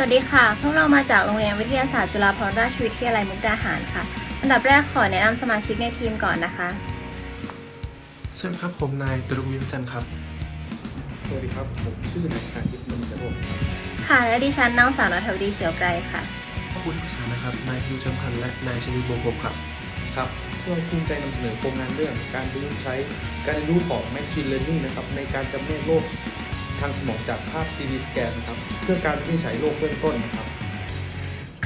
วัสดีค่ะ พวกเรามาจากโรงเรียนวิทยาศาสตร์จุฬาภรณราชวิทยาลัยมุกดาหารค่ะ อันดับแรกขอแนะนำสมาชิกในทีมก่อนนะคะ สวัสดีครับ ผมนายตรุวิมจันทร์ครับ สวัสดีครับ ผมชื่อนายชาคิดมณีจโรจน์ครับค่ะ และดิฉันนางสาวนทวดีเขียวไกรค่ะคุณภาษานะครับ นายพิวจำพันธ์และนายชลิดวงศ์กลมครับ ครับเราภูมิใจนำเสนอโครงงานเรื่อง การประยุกต์ใช้การเรียนรู้ของ Machine Learning นะครับในการจำแนกโรค ทางสมองจากภาพ CT scan นครับเพื่อการวินิจฉัยโรคเบื้องต้นนะครับ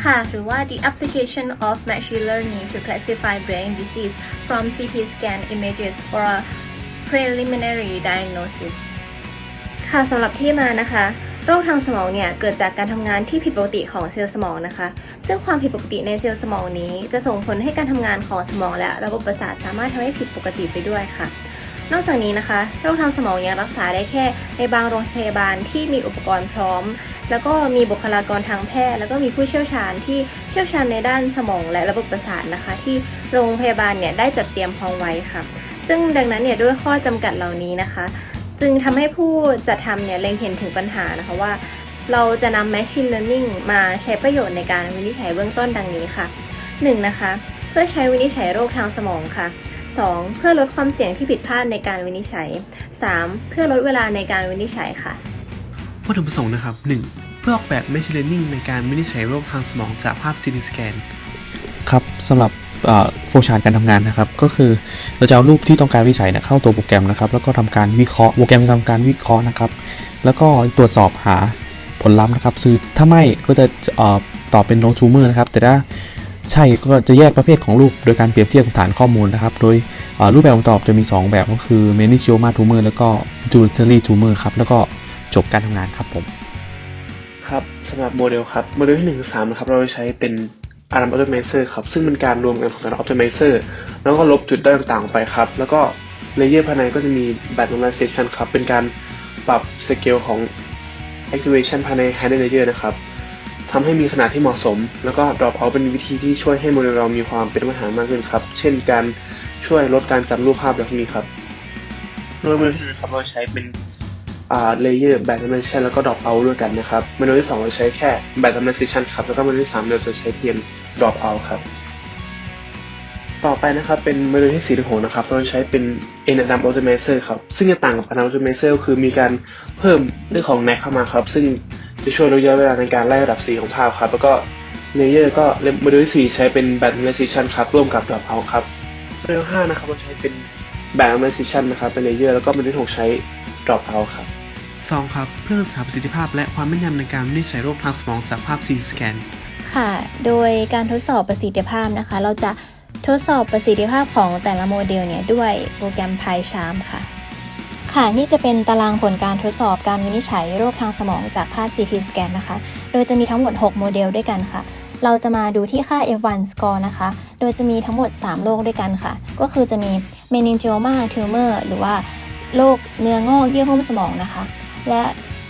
ค่ะหรือว่า the application of machine learning to classify brain disease from CT scan images for a preliminary diagnosis ค่ะสำหรับที่มานะคะโรคทางสมองเนี่ยเกิดจากการทำงานที่ผิดปกติของเซลล์สมองนะคะ ซึ่งความผิดปกติในเซลล์สมองนี้ จะส่งผลให้การทำงานของสมองและระบบประสาทสามารถทำให้ผิดปกติไปด้วยค่ะ นอกจากนี้นะคะโรคทางสมองยังรักษาได้แค่ในบางโรงพยาบาลที่มีอุปกรณ์พร้อม แล้วก็มีบุคลากรทางแพทย์ แล้วก็มีผู้เชี่ยวชาญที่เชี่ยวชาญในด้านสมองและระบบประสาทนะคะ ที่โรงพยาบาลเนี่ยได้จัดเตรียมพร้อมไว้ค่ะ ซึ่งดังนั้นเนี่ยด้วยข้อจำกัดเหล่านี้นะคะ จึงทำให้ผู้จัดทำเนี่ยเล็งเห็นถึงปัญหานะคะว่า เราจะนำ Machine Learning มาใช้ประโยชน์ในการวินิจฉัยเบื้องต้นดังนี้ค่ะ 1. นะคะ เพื่อใช้วินิจฉัยโรคทางสมองค่ะ 2. เพื่อลดความเสี่ยงที่ผิดพลาดในการวินิจฉัย 3. เพื่อลดเวลาในการวินิจฉัยค่ะ วัตถุประสงค์นะครับ 1. เพื่อออกแบบ Machine Learning ในการวินิจฉัยโรคทางสมองจากภาพ CT scan ครับสำหรับโฟล์ชาร์ตการทำงานนะครับ ก็คือเราจะเอารูปที่ต้องการวิจัยเนะเข้าตัวโปรแกรมนะครับ แล้วก็ทำการวิเคราะห์โปรแกรมจะทำการวิเคราะห์นะครับ แล้วก็ตรวจสอบหาผลลัพธ์นะครับคือถ้าไม่ก็จะเอ่อตอบเป็น no tumor นะครับ แต่ถ้า ใช่ก็จะแยกประเภทของรูปโดยการเปรียบเทียบฐานข้อมูลนะครับ โดยรูปแบบของตอบจะมี 2 แบบก็คือ meningioma tumor แล้วก็ pituitary tumor ครับ แล้วก็จบการทำงานครับผม ครับสำหรับโมเดลครับ โมเดลที่1นึ่งสามนะครับ เราจะใช้เป็น ARM Optimizer ครับ ซึ่งเป็นการรวมกันของแต่ละ Optimizer แล้วก็ลบจุดด้อยต่างๆไปครับ แล้วก็เลเยอร์ภายในก็จะมี Band Normalization ครับ เป็นการปรับสเกลของ Activation ภายใน Hidden Layer นะครับ ทำให้มีขนาดที่เหมาะสม แล้วก็ Drop Out เป็นวิธีที่ช่วยให้โมเดลเรามีความเป็นมาตรฐานมากขึ้นครับ เช่นการช่วยลดการจำรูปภาพแบบนี้ครับโดยโมเดลที่หนึ่งครับเราใช้เป็นอ่าเลเยอร์แบบ normalization แล้วก็ drop out ด้วยกันนะครับเมนูที่2เราใช้แค่แบบ normalization ครับแล้วก็เมนูที่3เราจะใช้เพียง drop out ครับต่อไปนะครับเป็นเมนูที่4ที่6นะครับเราใช้เป็น n a d a m optimizer ครับซึ่งจะต่างกับ a d a m optimizer ก็คือมีการเพิ่มเรื่องของ NAC เข้ามาครับ ซึ่ง จะช่วยลดระยะเวลาในการไล่ระดับสีของภาพครับ แล้วก็เลเยอร์ก็เมนูที่4ใช้เป็นแบบ normalization ครับร่วมกับ drop out ครับเมนูที่5นะครับเราใช้เป็นแบบ normalization นะครับเป็นเลเยอร์แล้วก็เมนูที่หกใช้ drop out ครับ 2. ครับเพื่อรักษาประสิทธิภาพและความแม่นยำในการวินิจฉัยโรคทางสมองจากภาพ CT scan ค่ะ โดยการทดสอบประสิทธิภาพนะคะ เราจะทดสอบประสิทธิภาพของแต่ละโมเดลเนี่ยด้วยโปรแกรม PyCharm ค่ะ ค่ะนี่จะเป็นตารางผลการทดสอบการวินิจฉัยโรคทางสมองจากภาพ CT scan นะคะ โดยจะมีทั้งหมด 6 โมเดลด้วยกันค่ะ เราจะมาดูที่ค่า F1 score นะคะ โดยจะมีทั้งหมด 3 โรคด้วยกันค่ะ ก็คือจะมี meningioma tumor หรือว่าโรคเนื้องอกเยื่อหุ้มสมองนะคะ และ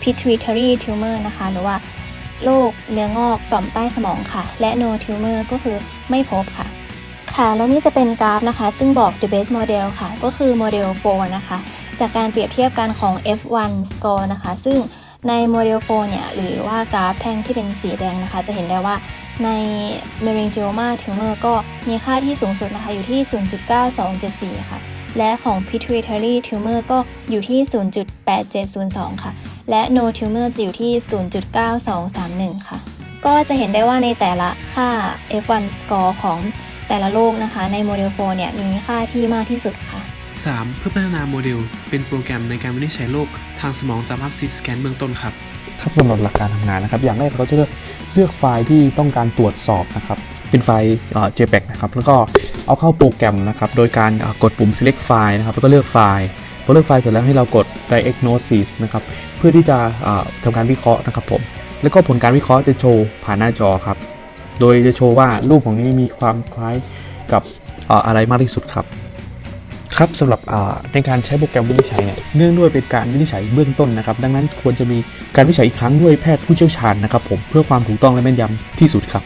pituitary tumor นะคะ หรือว่าโรคเนื้องอกต่อมใต้สมองค่ะ และ no tumor ก็คือไม่พบค่ะค่ะและนี่จะเป็นกราฟนะคะ ซึ่งบอก the base model ค่ะ ก็คือโมเดล 4 นะคะ จากการเปรียบเทียบกันของ F1 score นะคะ ซึ่งในโมเดล4เนี่ยหรือว่ากราฟแท่งที่เป็นสีแดงนะคะ จะเห็นได้ว่าใน meningioma tumor ก็มีค่าที่สูงสุดนะคะอยู่ที่ 0.9274 ค่ะ และของ pituitary tumor ก็อยู่ที่ 0.8702 ค่ะ และ no tumor จะอยู่ที่ 0.9231 ค่ะ ก็จะเห็นได้ว่าในแต่ละค่า F1 score ของแต่ละโรคนะคะ ในโมเดล4เนี่ยมีค่าที่มากที่สุดค่ะ 3. เพื่อพัฒนาโมเดล เป็นโปรแกรมในการวินิจฉัยโรคทางสมองจากภาพ CT scan เบื้องต้นครับครับสำหรับหลักการทำงานนะครับ อย่างแรกเราจะเลือกเลือกไฟล์ที่ต้องการตรวจสอบนะครับ เป็นไฟล์เอ่อ JPEG นะครับ แล้วก็เอาเข้าโปรแกรมนะครับ โดยการกดปุ่ม select file นะครับ แล้วก็เลือกไฟล์พอเลือกไฟล์เสร็จแล้วให้เรากด diagnosis นะครับ เพื่อที่จะเอ่อทำการวิเคราะห์นะครับผม แล้วก็ผลการวิเคราะห์จะโชว์ผ่านหน้าจอครับ โดยจะโชว์ว่ารูปของนี้มีความคล้ายกับอะไรมากที่สุดครับ ครับสำหรับในการใช้โปรแกรมวินิจฉัยเนี่ยเนื่องด้วยเป็นการวินิจฉัยเบื้องต้นนะครับ ดังนั้นควรจะมีการวินิจฉัยอีกครั้งด้วยแพทย์ผู้เชี่ยวชาญนะครับผมเพื่อความถูกต้องและแม่นยำที่สุดครับ